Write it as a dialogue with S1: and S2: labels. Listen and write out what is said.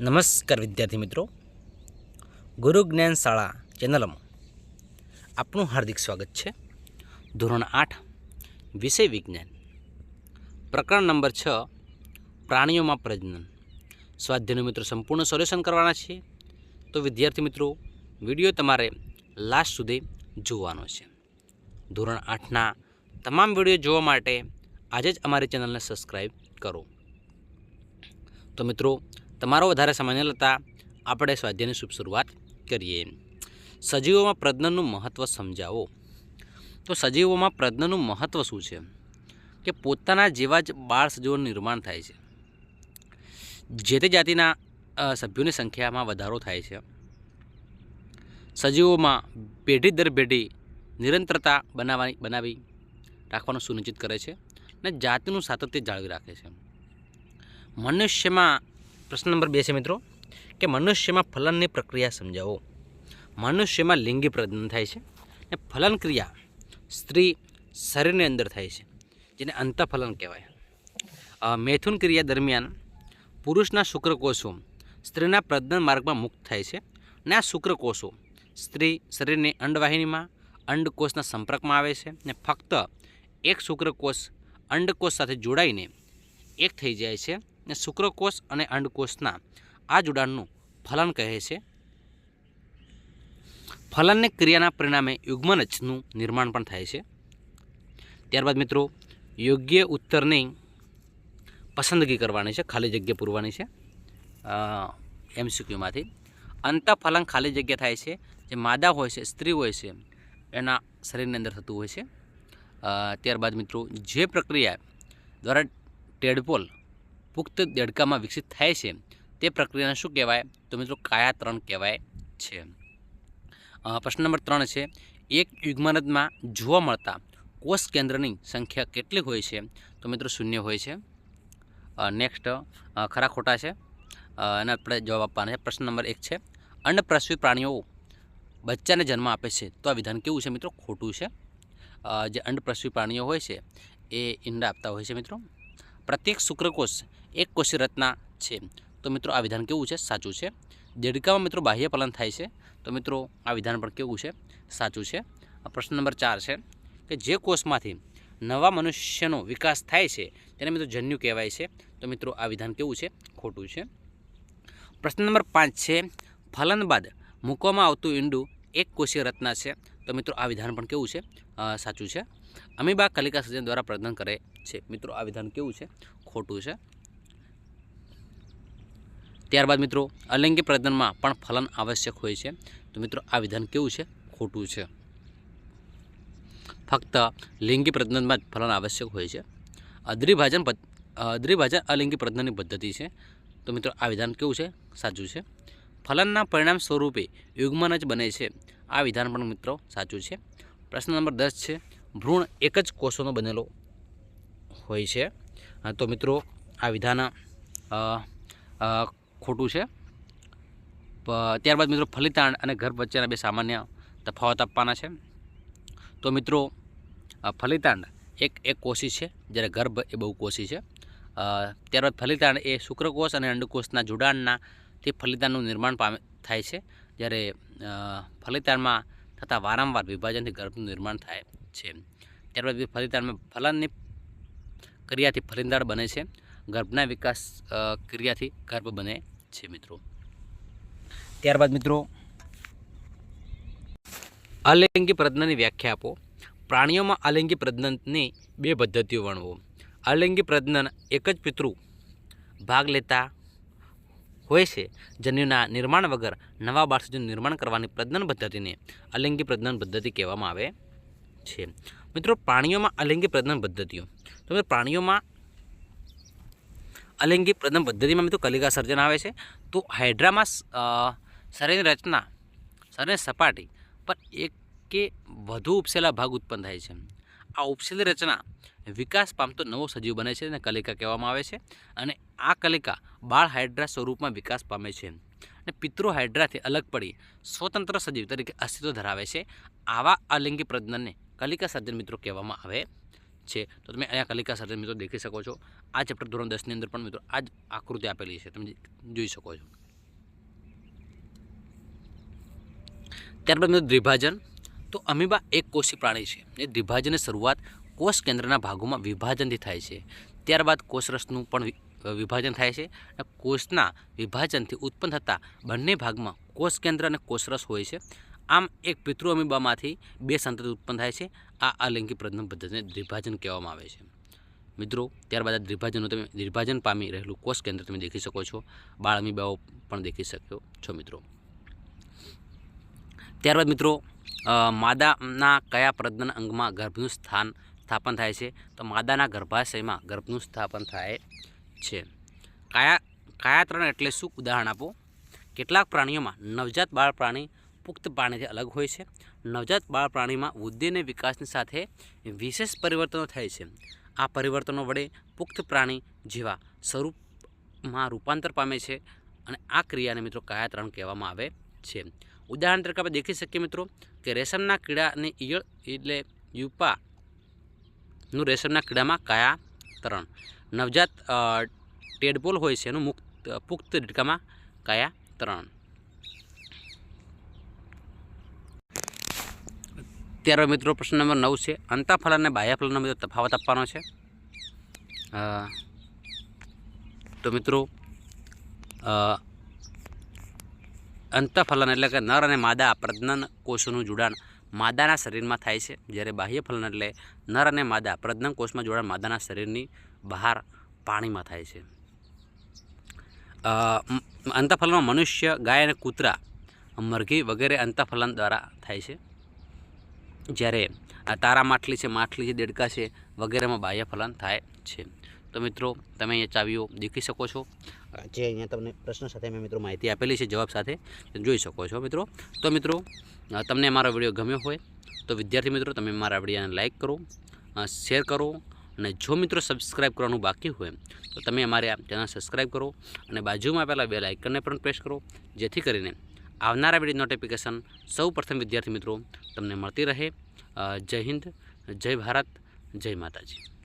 S1: નમસ્કાર વિદ્યાર્થી મિત્રો. ગુરુ જ્ઞાન શાળા ચેનલમાં આપનું હાર્દિક સ્વાગત છે. ધોરણ આઠ, વિષય વિજ્ઞાન. પ્રકરણ નંબર છ, પ્રાણીઓમાં પ્રજનન. સ્વાધ્યાયનું મિત્રો સંપૂર્ણ સોલ્યુશન કરવાના છે તો વિદ્યાર્થી મિત્રો, વીડિયો તમારે લાસ્ટ સુધી જોવાનો છે. ધોરણ આઠના તમામ વીડિયો જોવા માટે આજે જ અમારી ચેનલને સબસ્ક્રાઈબ કરો. તો મિત્રો તમારો વધારે સમય ન લેતા આપણે સ્વાધ્યાયની શુભ શરૂઆત કરીએ. સજીવોમાં પ્રજ્ઞનનું મહત્ત્વ સમજાવો. તો સજીવોમાં પ્રજ્ઞનું મહત્ત્વ શું છે? કે પોતાના જેવા જ બાળ સજીવોનું નિર્માણ થાય છે. જે તે જાતિના સભ્યોની સંખ્યામાં વધારો થાય છે. સજીવોમાં પેઢી દર પેઢી નિરંતરતા બનાવવાની, બનાવી રાખવાનું સુનિશ્ચિત કરે છે અને જાતિનું સાતત્ય જાળવી રાખે છે. મનુષ્યમાં પ્રશ્ન નંબર બે છે મિત્રો, કે મનુષ્યમાં ફલનની પ્રક્રિયા સમજાવો. મનુષ્યમાં લિંગી પ્રજનન થાય છે અને ફલન ક્રિયા સ્ત્રી શરીરની અંદર થાય છે, જેને અંતઃફલન કહેવાય. મેથુન ક્રિયા દરમિયાન પુરુષના શુક્રકોષો સ્ત્રીના પ્રજનન માર્ગમાં મુક્ત થાય છે અને આ શુક્રકોષો સ્ત્રી શરીરની અંડવાહિનીમાં અંડકોષના સંપર્કમાં આવે છે અને ફક્ત એક શુક્રકોષ અંડકોષ સાથે જોડાઈને એક થઈ જાય છે. અને શુક્રકોષ અને અંડકોષના આ જોડાણનું ફલન કહે છે. ફલનની ક્રિયાના પરિણામે યુગ્મનજનું નિર્માણ પણ થાય છે. ત્યારબાદ મિત્રો, યોગ્ય ઉત્તરની પસંદગી કરવાની છે, ખાલી જગ્યા પૂરવાની છે. એમસીક્યુમાંથી. અંતઃફલન ખાલી જગ્યા થાય છે, જે માદા હોય છે, સ્ત્રી હોય છે, એના શરીરની અંદર થતું હોય છે. ત્યારબાદ મિત્રો, જે પ્રક્રિયા દ્વારા ટેડપોલ પુખ્ત દેડકામાં વિકસિત થાય છે. તે પ્રક્રિયાને શું કહેવાય? તો મિત્રો કાયાત્રણ કહેવાય છે. પ્રશ્ન નંબર ત્રણ છે, એક યુગ્મનદમાં જોવા મળતા કોષ કેન્દ્રની સંખ્યા કેટલી હોય છે? તો મિત્રો શૂન્ય હોય છે. નેક્સ્ટ ખરા ખોટા છે. એના આપણે જવાબ આપવાના છે. પ્રશ્ન નંબર એક છે અંડપ્રસવી પ્રાણીઓ બચ્ચાને જન્મ આપે છે. તો આ વિધાન કેવું છે મિત્રો? ખોટું છે. જે અંડપ્રસવી પ્રાણીઓ હોય છે, એ ઈંડા આપતા હોય છે મિત્રો. પ્રત્યેક શુક્રકોષ એક કોષી રચના છે. તો મિત્રો, આ વિધાન કેવું છે? સાચું છે. દેડકામાં મિત્રો બાહ્ય પાલન થાય છે. તો મિત્રો, આ વિધાન પણ કેવું છે? સાચું છે. પ્રશ્ન નંબર ચાર છે કે જે કોષમાંથી નવા મનુષ્યનો વિકાસ થાય છે, તેને મિત્રો જન્યુ કહેવાય છે. તો મિત્રો, આ વિધાન કેવું છે? ખોટું છે. પ્રશ્ન નંબર પાંચ છે, ફલન બાદ મૂકવામાં આવતું ઈંડું એક કોષીય રચના છે. તો મિત્રો આ વિધાન પણ કેવું છે? સાચું છે. અમીબા કલિકા સર્જન દ્વારા પ્રદાન કરે છે. મિત્રો આ વિધાન કેવું છે? ખોટું છે. ત્યારબાદ મિત્રો અલિંગી પ્રજનનમાં પણ ફલન આવશ્યક હોય છે. તો મિત્રો, આ વિધાન કેવું છે? ખોટું છે. ફક્ત લિંગી પ્રજનનમાં જ ફલન આવશ્યક હોય છે. અદ્રિભાજન અદ્રિભાજન અલિંગી પ્રજનનની પદ્ધતિ છે. તો મિત્રો, આ વિધાન કેવું છે? સાચું છે. ફલનના પરિણામ સ્વરૂપે યુગ્મન જ બને છે. આ વિધાન પણ મિત્રો સાચું છે. પ્રશ્ન નંબર દસ છે, ભ્રૂણ એક જ કોષોનો બનેલો હોય છે. તો મિત્રો આ વિધાન ખોટું છે. ત્યારબાદ મિત્રો ફલિતાંડ અને ગર્ભ વચ્ચેના બે સામાન્ય તફાવત આપવાના છે. તો મિત્રો ફલિતાંડ એક એક કોષી છે, જ્યારે ગર્ભ એ બહુ કોષી છે. ત્યારબાદ ફલિતાંડ એ શુક્રકોષ અને અંડકોષના જોડાણના તે ફલિતાંડનું નિર્માણ પામે, થાય છે. જ્યારે અ, ફલિતાંડમાં થતા વારંવાર વિભાજનથી ગર્ભનું નિર્માણ થાય છે. ત્યારબાદ ફલિતાણમાં ફલનની ક્રિયાથી ફલિંદાળ બને છે. ગર્ભના વિકાસ ક્રિયાથી ગર્ભ બને છે મિત્રો. ત્યારબાદ મિત્રો અલિંગી પ્રજ્ઞાની વ્યાખ્યા આપો. પ્રાણીઓમાં અલિંગી પ્રજ્ઞનની બે પદ્ધતિઓ વર્ણવો. અલિંગી પ્રજ્ઞન એક જ પિતૃ ભાગ લેતા હોય છે. જન્યુના નિર્માણ વગર નવા બાળસજીનું નિર્માણ કરવાની પ્રજનન પદ્ધતિને અલિંગી પ્રજનન પદ્ધતિ કહેવામાં આવે છે. મિત્રો, પ્રાણીઓમાં અલિંગી પ્રજનન પદ્ધતિઓ. તો પ્રાણીઓમાં અલિંગી પ્રજનન પદ્ધતિમાં મિત્રો કલિકા સર્જન આવે છે. તો હાઇડ્રામાં શરીરની રચના, શરીરની સપાટી પર એક કે વધુ ઉપસેલા ભાગ ઉત્પન્ન થાય છે. આ ઉપસેલી રચના વિકાસ પામતો નવો સજીવ બને છે અને કલિકા કહેવામાં આવે છે. અને આ કલિકા બાળ હાઇડ્રા સ્વરૂપમાં વિકાસ પામે છે અને પિતૃ હાઇડ્રાથી અલગ પડી સ્વતંત્ર સજીવ તરીકે અસ્તિત્વ ધરાવે છે. આવા અલિંગી પ્રજ્ઞનને કલિકા સર્જન મિત્રો કહેવામાં આવે છે. તો તમે અહીંયા કલિકા સર્જન મિત્રો દેખી શકો છો. આ ચેપ્ટર ધોરણ દસની અંદર પણ મિત્રો આ જ આકૃતિ આપેલી છે. તમે જોઈ શકો છો. ત્યારબાદ મિત્રો દ્વિભાજન. તો અમીબા એક કોષી પ્રાણી છે. એ દ્વિભાજનની શરૂઆત કોષ કેન્દ્રના ભાગોમાં વિભાજનથી થાય છે. ત્યારબાદ કોષરસનું પણ વિભાજન થાય છે અને કોષના વિભાજનથી ઉત્પન્ન થતા બંને ભાગમાં કોષ કેન્દ્ર અને કોષરસ હોય છે. આમ એક પિતૃ અમીબામાંથી બે સંતતિ ઉત્પન્ન થાય છે. આ અલિંગી પ્રજનન પદ્ધતિને દ્વિભાજન કહેવામાં આવે છે. મિત્રો, ત્યારબાદ આ દ્વિભાજનો તમે દ્વિભાજન પામી રહેલું કોષ કેન્દ્ર તમે દેખી શકો છો. બાળ અમીબાઓ પણ દેખી શકો છો મિત્રો. ત્યારબાદ મિત્રો માદાના કયા પ્રજનન અંગમાં ગર્ભનું સ્થાન સ્થાપન થાય છે? તો માદાના ગર્ભાશયમાં ગર્ભનું સ્થાપન થાય છે. કયા કયા ત્રણ એટલે શું? ઉદાહરણ આપો. કેટલાક પ્રાણીઓમાં નવજાત બાળ પ્રાણી પુખ્ત પ્રાણીથી અલગ હોય છે. નવજાત બાળ પ્રાણીમાં વૃદ્ધિ અને વિકાસની સાથે વિશેષ પરિવર્તનો થાય છે. આ પરિવર્તનો વડે પુખ્ત પ્રાણી જેવા સ્વરૂપમાં રૂપાંતર પામે છે અને આ ક્રિયાને મિત્રો કયા ત્રણ કહેવામાં આવે છે. ઉદાહરણ તરીકે આપણે દેખી શકીએ મિત્રો કે રેશમના કીડાની ઈયળ એટલે યુપાનું રેશમના કીડામાં કયા તરણ નવજાત ટેડપોલ હોય છે એનું મુક્ત, પુખ્ત ડીટકામાં કયા ત્રણ. ત્યારબાદ મિત્રો પ્રશ્ન નંબર નવ છે અંતાફલ અને બાહ્યફલનનો મિત્રો તફાવત આપવાનો છે. તો મિત્રો અંતઃફલન એટલે કે નર અને માદા પ્રજનન કોષોનું જોડાણ માદાના શરીરમાં થાય છે. જ્યારે બાહ્ય ફલન એટલે નર અને માદા પ્રજ્ઞકોષમાં જોડાણ માદાના શરીરની બહાર પાણીમાં થાય છે. અંતઃફલનમાં મનુષ્ય, ગાય અને કૂતરા, મરઘી વગેરે અંતઃફલન દ્વારા થાય છે. જ્યારે તારા માછલી છે માછલી છે, દેડકા છે વગેરેમાં બાહ્ય ફલન થાય છે. તો મિત્રો, તમે અહીંયા ચાવીઓ દેખી શકો છો. જે અહીંયા તમને પ્રશ્ન સાથે મેં મિત્રો માહિતી આપેલી છે, જવાબ સાથે જોઈ શકો છો મિત્રો. તો મિત્રો તમને મારો વીડિયો ગમ્યો હોય તો વિદ્યાર્થી મિત્રો, તમે મારા વિડીયોને લાઇક કરો શેર કરો અને જો મિત્રો સબસ્ક્રાઇબ કરવાનું બાકી હોય તો તમે અમારે ચેનલ સબસ્ક્રાઇબ કરો અને બાજુમાં આપેલા બે લાઇકનને પણ પ્રેસ કરો, જેથી કરીને આવનારા વીડિયો નોટિફિકેશન સૌ વિદ્યાર્થી મિત્રો તમને મળતી રહે. જય હિન્દ, જય ભારત, જય માતાજી.